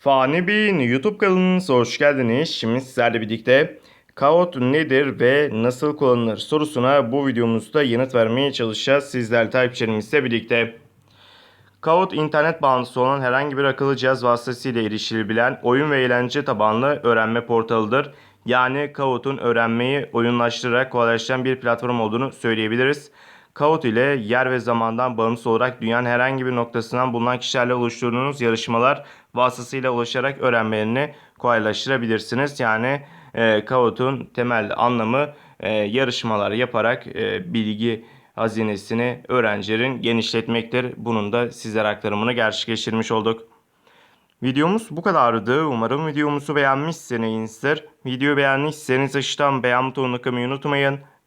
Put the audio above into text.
Fani Bey'in YouTube kanalınıza hoş geldiniz. Şimdi sizlerle birlikte Kaot nedir ve nasıl kullanılır sorusuna bu videomuzda yanıt vermeye çalışacağız. Sizler takipçilerimizle birlikte. Kaot internet bağlantısı olan herhangi bir akıllı cihaz vasıtasıyla erişilebilen oyun ve eğlence tabanlı öğrenme portalıdır. Yani Kaot'un öğrenmeyi oyunlaştırarak kolaylaştıran bir platform olduğunu söyleyebiliriz. Kaot ile yer ve zamandan bağımsız olarak dünyanın herhangi bir noktasından bulunan kişilerle oluşturduğunuz yarışmalar vasıtasıyla ulaşarak öğrenmelerini kolaylaştırabilirsiniz. Yani e, Kahoot'un temel anlamı e, yarışmalar yaparak e, bilgi hazinesini öğrencilerin genişletmektir. Bunun da sizlere aktarımını gerçekleştirmiş olduk. Videomuz bu kadardı. Umarım videomuzu beğenmişsinizdir. Videoyu beğendiyseniz aşağıdan beğen butonuna kılmayı unutmayın.